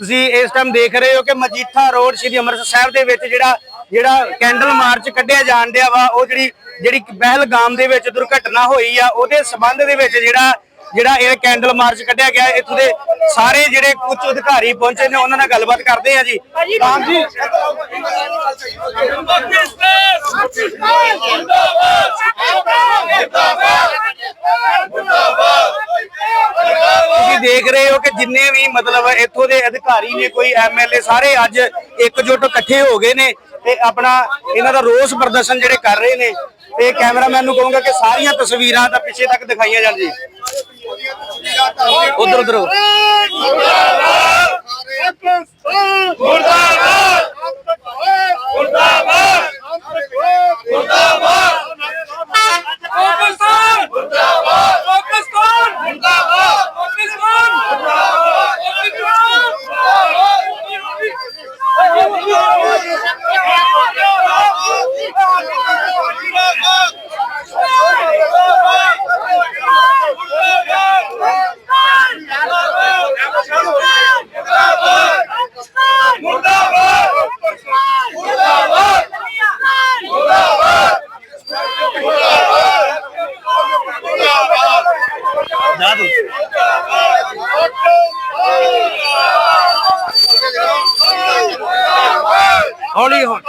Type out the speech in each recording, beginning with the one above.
ਤੁਸੀਂ ਇਸ ਟਾਈਮ ਦੇਖ ਰਹੇ ਹੋ ਕਿ ਮਜੀਠਾ ਰੋਡ ਸ਼੍ਰੀ ਅੰਮ੍ਰਿਤਸਰ ਸਾਹਿਬ ਦੇ ਵਿੱਚ ਜਿਹੜਾ ਜਿਹੜਾ ਕੈਂਡਲ ਮਾਰਚ ਕੱਢਿਆ ਜਾਣ ਡਿਆ ਵਾ ਉਹ ਜਿਹੜੀ ਜਿਹੜੀ ਪਹਿਲਗਾਮ ਦੇ ਵਿੱਚ ਦੁਰਘਟਨਾ ਹੋਈ ਆ ਉਹਦੇ ਸਬੰਧ ਦੇ ਵਿੱਚ ਜਿਹੜਾ ਜਿਹੜਾ ਇਹ ਕੈਂਡਲ ਮਾਰਚ ਕੱਢਿਆ ਗਿਆ ਇੱਥੋਂ ਦੇ ਸਾਰੇ ਜਿਹੜੇ ਉੱਚ ਅਧਿਕਾਰੀ ਪਹੁੰਚੇ ਨੇ ਉਹਨਾਂ ਨਾਲ ਗੱਲਬਾਤ ਕਰਦੇ ਆ ਜੀ। ਰਾਮ ਜੀ। ਦੇਖ ਰਹੇ ਹੋ ਕਿ ਜਿੰਨੇ ਵੀ ਮਤਲਬ ਇੱਥੋਂ ਦੇ ਅਧਿਕਾਰੀ ਨੇ, ਕੋਈ ਐਮਐਲਏ ਸਾਰੇ ਅੱਜ ਇਕਜੁੱਟ ਇਕੱਠੇ ਹੋ ਗਏ ਨੇ ਤੇ ਆਪਣਾ ਇਹਨਾਂ ਦਾ ਰੋਸ ਪ੍ਰਦਰਸ਼ਨ ਜਿਹੜੇ ਕਰ ਰਹੇ ਨੇ, ਤੇ ਕੈਮਰਾਮੈਨ ਨੂੰ ਕਹੂੰਗਾ ਕਿ ਸਾਰੀਆਂ ਤਸਵੀਰਾਂ ਤਾਂ ਪਿੱਛੇ ਤੱਕ ਦਿਖਾਈਆਂ ਜਾਣ ਜੀ। ਉਧਰ ਉਧਰ। Pakistan Thank you. ਹੌਲੀ ਹੌਲੀ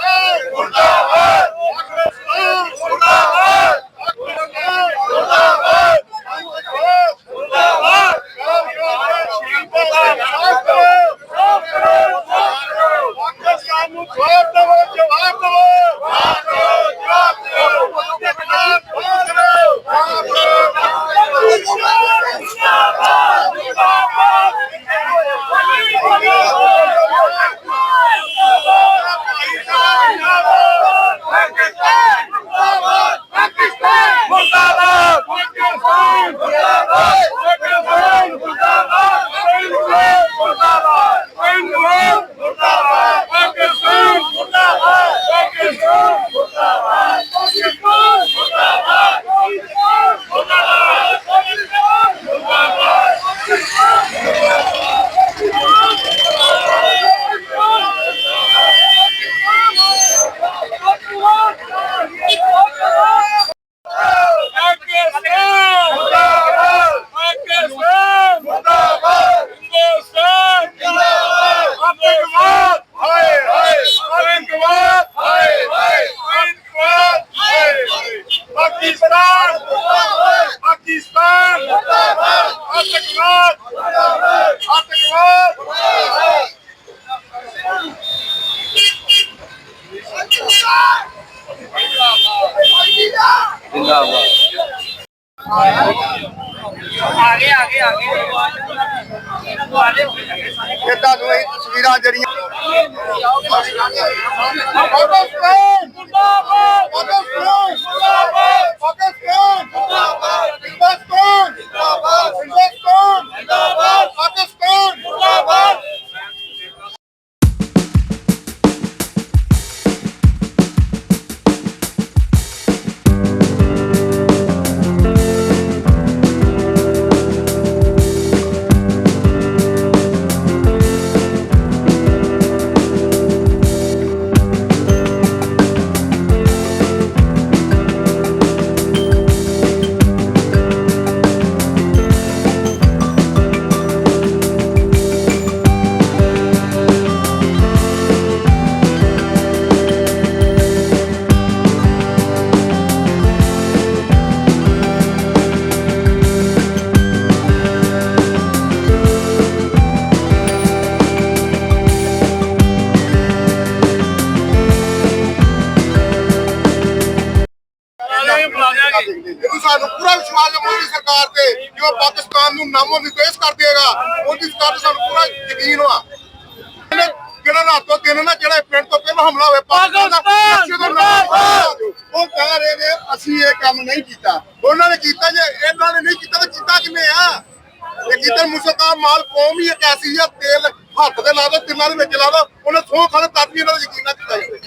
ਪਾਕਿਸਤਾਨ ਨੂੰ ਜਵਾਬ ਦੇਵੋ ਜਵਾਬ ਦੇਵੋ ਮੁਰਦਾਬਾਦ ਪਾਕਿਸਤਾਨ ਮੁਰਦਾਬਾਦ ਪਾਕਿਸਤਾਨ ਮੁਰਦਾਬਾਦ ਮੁਰਦਾਬਾਦ ਮੁਰਦਾਬਾਦ ਮੁਰਦਾਬਾਦ ਪਾਕਿਸਤਾਨ ਮੁਰਦਾਬਾਦ ਪਾਕਿਸਤਾਨ ਮੁਰਦਾਬਾਦ ਪਾਕਿਸਤਾਨ ਮੁਰਦਾਬਾਦ ਪਾਕਿਸਤਾਨ ਮੁਰਦਾਬਾਦ ਪਾਕਿਸਤਾਨ ਮੁਰਦਾਬਾਦ ਪਾਕਿਸਤਾਨ ਮੁਰਦਾਬਾਦ ਪਾਕਿਸਤਾਨ ਮੁਰਦਾਬਾਦ ਹਿੰਦੁਸਤਾਨ ਜਿੰਦਾਬਾਦ ਆਤੰਕਵਾਦ ਹਾਏ ਹਾਏ ਆਤੰਕਵਾਦ ਹਾਏ ਹਾਏ ਆਤੰਕਵਾਦ ਹਾਏ ਹਾਏ ਪਾਕਿਸਤਾਨ ਮੁਰਦਾਬਾਦ ਪਾਕਿਸਤਾਨ ਮੁਰਦਾਬਾਦ ਆਤੰਕਵਾਦ ਮੁਰਦਾਬਾਦ ਆਤੰਕਵਾਦ ਮੁਰਦਾਬਾਦ ਇਹ ਤੁਹਾਨੂੰ ਇਹ ਤਸਵੀਰਾਂ ਜਿਹੜੀਆਂ ਪਾਕਿਸਤਾਨ ਮੁਰਦਾਬਾਦ! ਪਾਕਿਸਤਾਨ ਮੁਰਦਾਬਾਦ! ਤੇ ਕਿ ਉਹ ਪਾਕਿਸਤਾਨ ਨੂੰ ਨਾਮੋ ਨਿਰਦੇਸ਼ ਕਰ ਦੇਗਾ। ਮੋਦੀ ਸਰਕਾਰ ਤੇ ਸਾਨੂੰ ਪੂਰਾ ਯਕੀਨ ਹੋਆ ਇਹਨੇ ਜਿਹੜਾ ਰਾਤੋਂ ਦਿਨ ਨਾ ਜਿਹੜਾ ਪਿੰਡ ਤੋਂ ਪਹਿਲਾਂ ਹਮਲਾ ਹੋਇਆ ਪਾਕਿਸਤਾਨ ਦਾ ਉਹ ਕਹਿ ਰਹੇ ਨੇ ਅਸੀਂ ਇਹ ਕੰਮ ਨਹੀਂ ਕੀਤਾ। ਉਹਨਾਂ ਨੇ ਕੀਤਾ ਜੇ ਇਹਨਾਂ ਨੇ ਨਹੀਂ ਕੀਤਾ ਤਾਂ ਕੀਤਾ ਕਿਵੇਂ ਆ? ਇਹ ਕਿਤੇ ਮੁਸਲਮਾਨ ਮਾਲ ਕੌਮ ਹੀ ਇੱਕ ਐਸੀ ਆ ਤੇਲ ਹੱਥ ਦੇ ਲਾ ਦੋ ਤਿੰਨਾਂ ਦੇ ਵਿੱਚ ਲਾ ਦੋ। ਉਹਨੇ ਸੌ ਖਾਣੇ ਤਦ ਵੀ ਇਹਨਾਂ ਦਾ ਯਕੀਨ ਨਾ ਕੀਤਾ ਜਾਵੇ।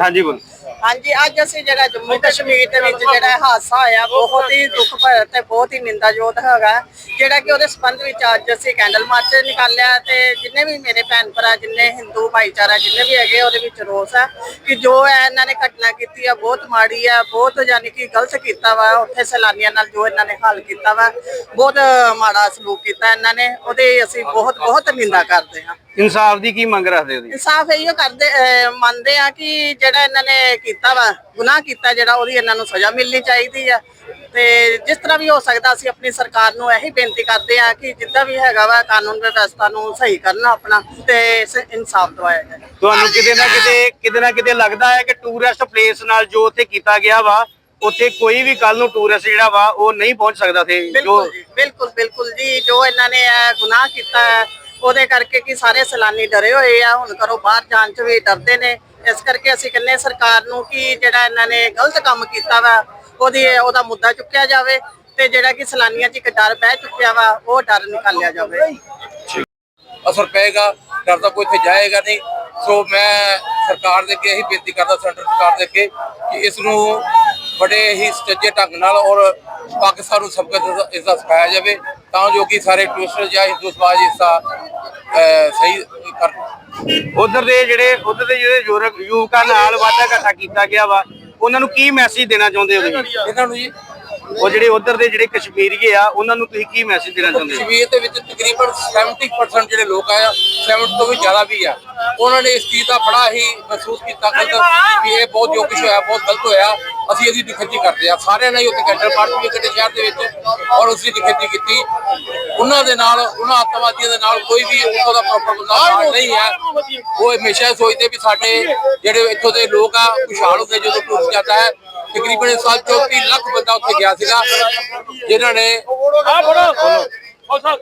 ਹਾਂਜੀ ਬੋਲ। ਹਾਂਜੀ ਅੱਜ ਅਸੀਂ ਜਿਹੜਾ ਜੰਮੂ ਕਸ਼ਮੀਰ ਦੇ ਵਿੱਚ ਜਿਹੜਾ ਹਾਦਸਾ ਹੋਇਆ ਬਹੁਤ ਹੀ ਦੁੱਖ ਭਰਿਆ ਤੇ ਬਹੁਤ ਹੀ ਨਿੰਦਾਯੋਗ ਹੈਗਾ। ਜਿਹੜਾ ਕਿ ਉਹਦੇ ਸੰਬੰਧ ਵਿੱਚ ਅੱਜ ਅਸੀਂ ਕੈਂਡਲ ਮਾਰਚ ਨਿਕਾਲਿਆ ਤੇ ਜਿੰਨੇ ਵੀ ਮੇਰੇ ਭੈਣ ਭਰਾ ਜਿੰਨੇ ਹਿੰਦੂ ਭਾਈਚਾਰਾ ਜਿੰਨੇ ਵੀ ਹੈਗੇ ਉਹਦੇ ਵਿੱਚ ਰੋਸ ਹੈ ਕਿ ਜੋ ਹੈ ਇਹਨਾਂ ਨੇ ਘਟਨਾ ਕੀਤੀ ਆ ਬਹੁਤ ਮਾੜੀ ਆ ਬਹੁਤ ਯਾਨੀ ਕਿ ਗਲਤ ਕੀਤਾ ਵਾ ਉੱਥੇ ਸੈਲਾਨੀਆਂ ਨਾਲ ਜੋ ਇਹਨਾਂ ਨੇ ਹਾਲ ਕੀਤਾ ਵਾ ਬਹੁਤ ਮਾੜਾ ਸਲੂਕ ਕੀਤਾ ਇਹਨਾਂ ਨੇ ਉਹਦੇ ਅਸੀਂ ਬਹੁਤ ਬਹੁਤ ਨਿੰਦਾ ਕਰਦੇ ਹਾਂ। ਇਨਸਾਫ ਦੀ ਕੀ ਮੰਗ ਰੱਖਦੇ ਹੋ ਤੁਸੀਂ ਇਨਸਾਫ ਇਹੋ ਕਰਦੇ ਅਹ ਮੰਨਦੇ ਆ ਕਿ ਜਿਹੜਾ ਇਹਨਾਂ ਨੇ ਕੀਤਾ ਵਾ ਗੁਨਾਹ ਕੀਤਾ ਜਿਹੜਾ ਉਹਦੀ ਇਹਨਾਂ ਨੂੰ ਸਜ਼ਾ ਮਿਲਣੀ ਚਾਹੀਦੀ ਆ। ਤੇ ਜਿਸ ਤਰ੍ਹਾਂ ਵੀ ਹੋ ਸਕਦਾ ਅਸੀਂ ਆਪਣੀ ਸਰਕਾਰ ਨੂੰ ਇਹੀ ਬੇਨਤੀ ਕਰਦੇ ਆ ਕਿ ਜਿੱਦਾਂ ਵੀ ਹੈਗਾ ਵਾ ਕਾਨੂੰਨ ਵਿਵਸਥਾ ਨੂੰ ਸਹੀ ਕਰਨਾ ਆਪਣਾ ਤੇ ਇਨਸਾਫ ਦਵਾਇਆ ਜਾਏ। ਤੁਹਾਨੂੰ ਕਿਤੇ ਨਾ ਕਿਤੇ ਕਿਤੇ ਨਾ ਕਿਤੇ ਲੱਗਦਾ ਹੈ ਕਿ ਟੂਰਿਸਟ ਪਲੇਸ ਨਾਲ ਜੋ ਉੱਥੇ ਕੀਤਾ ਗਿਆ ਵਾ ਉੱਥੇ ਕੋਈ ਵੀ ਕੱਲ ਨੂੰ ਟੂਰਿਸਟ ਜਿਹੜਾ ਵਾ ਉਹ ਨਹੀਂ ਪਹੁੰਚ ਸਕਦਾ ਸੀ। ਜੋ ਬਿਲਕੁਲ ਜੀ ਬਿਲਕੁਲ ਬਿਲਕੁਲ ਜੀ ਜੋ ਇਹਨਾਂ ਨੇ ਇਹ ਗੁਨਾਹ ਕੀਤਾ ਹੈ ਉਹਦੇ ਕਰਕੇ ਕਿ ਸਾਰੇ ਸੈਲਾਨੀ ਡਰੇ ਹੋਏ ਆ, ਹੁਣ ਘਰੋਂ ਬਾਹਰ ਜਾਣ ਚ ਵੀ ਡਰਦੇ ਨੇ। ਇਸ ਕਰਕੇ ਅਸੀਂ ਕਹਿੰਦੇ ਸਰਕਾਰ ਨੂੰ ਕਿ ਜਿਹੜਾ ਇਹਨਾਂ ਨੇ ਗਲਤ ਕੰਮ ਕੀਤਾ ਵਾ, ਉਹਦੀ ਉਹਦਾ ਮੁੱਦਾ ਚੁੱਕਿਆ ਜਾਵੇ ਤੇ ਜਿਹੜਾ ਕਿ ਸੈਲਾਨੀਆਂ 'ਚ ਇੱਕ ਡਰ ਬਹਿ ਚੁੱਕਿਆ ਵਾ, ਉਹ ਡਰ ਨਿਕਾਲਿਆ ਜਾਵੇ। ਅਸਰ ਪਏਗਾ, ਡਰ ਦਾ ਕੋਈ ਇੱਥੇ ਜਾਏਗਾ ਨਹੀਂ। ਸੋ ਮੈਂ ਸਰਕਾਰ ਦੇ ਅੱਗੇ ਇਹੀ ਬੇਨਤੀ ਕਰਦਾ, ਸੈਂਟਰ ਸਰਕਾਰ ਦੇ ਅੱਗੇ, ਕਿ ਇਸ ਨੂੰ ਬੜੇ ਹੀ ਸੁਚੱਜੇ ਢੰਗ ਨਾਲ ਔਰ ਪਾਕਿਸਤਾਨ ਨੂੰ ਸਬਕ ਇਸ ਦਾ- ਸਿਖਾਇਆ ਜਾਵੇ। ਤਾਂ ਜੋ ਕਿ ਸਾਰੇ ਟੂਰਿਸਟ ਜਾਂ ਹਿੰਦੂ ਸਮਾਜ ਇਸ ਦਾ ਸਹੀ ਕਰ ਉਧਰ ਦੇ ਜਿਹੜੇ ਉਧਰ ਦੇ ਜਿਹੜੇ ਯੂਵਕਾਂ ਨਾਲ ਵਾਧਾ ਘਾਟਾ ਕੀਤਾ ਗਿਆ ਵਾ ਉਹਨਾਂ ਨੂੰ ਕੀ ਮੈਸੇਜ ਦੇਣਾ ਚਾਹੁੰਦੇ ਹੋ ਤੁਸੀਂ? ਇਹਨਾਂ ਨੂੰ ਜੀ ਉਹ ਜਿਹੜੇ ਉਧਰ ਦੇ ਜਿਹੜੇ ਕਸ਼ਮੀਰੀਏ ਆ ਉਹਨਾਂ ਨੂੰ ਤੁਸੀਂ ਕੀ ਮੈਸੇਜ ਦੇਣਾ ਚਾਹੁੰਦੇ ਹੋ? ਕਸ਼ਮੀਰ ਦੇ ਵਿੱਚ ਤਕਰੀਬਨ 70% ਜਿਹੜੇ ਲੋਕ ਆਇਆ 70 ਤੋਂ ਵੀ ਜ਼ਿਆਦਾ ਵੀ ਆ। ਉਹਨਾਂ ਨੇ ਇਸ ਚੀਜ਼ ਦਾ ਬੜਾ ਹੀ ਮਹਿਸੂਸ ਕੀਤਾ ਕਿ ਇਹ ਬਹੁਤ ਜੋ ਕੁਛ ਹੋਇਆ ਬਹੁਤ ਗਲਤ ਹੋਇਆ। ਅਸੀਂ ਇਹਦੀ ਨਿਖੇਧੀ ਕਰਦੇ ਆ। ਸਾਰਿਆਂ ਨੇ ਹੀ ਉੱਥੇ ਕੈਂਡਲ ਪਾਰਟੀ ਵੀ ਕੱਢੇ ਸ਼ਹਿਰ ਦੇ ਵਿੱਚ ਔਰ ਉਸ ਦੀ ਨਿਖੇਧੀ ਕੀਤੀ। ਉਹਨਾਂ ਦੇ ਨਾਲ ਉਹਨਾਂ ਅੱਤਵਾਦੀਆਂ ਦੇ ਨਾਲ ਕੋਈ ਵੀ ਉੱਥੋਂ ਦਾ ਪ੍ਰੋਪਰ ਬੰਦਾ ਨਹੀਂ ਹੈ ਉਹ ਹਮੇਸ਼ਾ ਸੋਚਦੇ ਵੀ ਸਾਡੇ ਜਿਹੜੇ ਇੱਥੋਂ ਦੇ ਲੋਕ ਆ ਖੁਸ਼ਹਾਲ ਹੁੰਦੇ ਜਦੋਂ ਟੂਰਿਸਟ ਜਾਂਦਾ ਹੈ ਤਕਰੀਬਨ ਇਸ ਸਾਲ 34 ਲੱਖ ਬੰਦਾ ਉੱਥੇ ਗਿਆ ਸੀਗਾ ਜਿਨ੍ਹਾਂ ਨੇ ਆ ਫੜੋ ਹੋ ਸਾਹਿਬ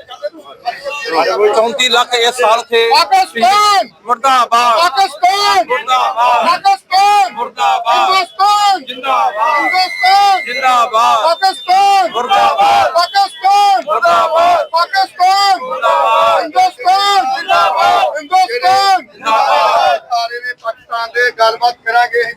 34 ਲੱਖ ਇਸ ਸਾਲ ਉੱਥੇ ਪਾਕਿਸਤਾਨ! ਮੁਰਦਾਬਾਦ। ਪਾਕਿਸਤਾਨ! ਮੁਰਦਾਬਾਦ। ਪਾਕਿਸਤਾਨ! ਮੁਰਦਾਬਾਦ। ਜਿੰਦਾਬਾਦ। ਹਿੰਦੁਸਤਾਨ! ਜਿੰਦਾਬਾਦ। ਪਾਕਿਸਤਾਨ! ਮੁਰਦਾਬਾਦ। ਪਾਕਿਸਤਾਨ! ਮੁਰਦਾਬਾਦ। ਪਾਕਿਸਤਾਨ! ਮੁਰਦਾਬਾਦ। ਹਿੰਦੁਸਤਾਨ! ਜਿੰਦਾਬਾਦ। ਹਿੰਦੁਸਤਾਨ! ਜਿੰਦਾਬਾਦ। ਸਾਰੇ ਨੇ ਪਾਕਿਸਤਾਨ ਦੇ ਗੱਲਬਾਤ ਕਰਾਂਗੇ ਅਸੀਂ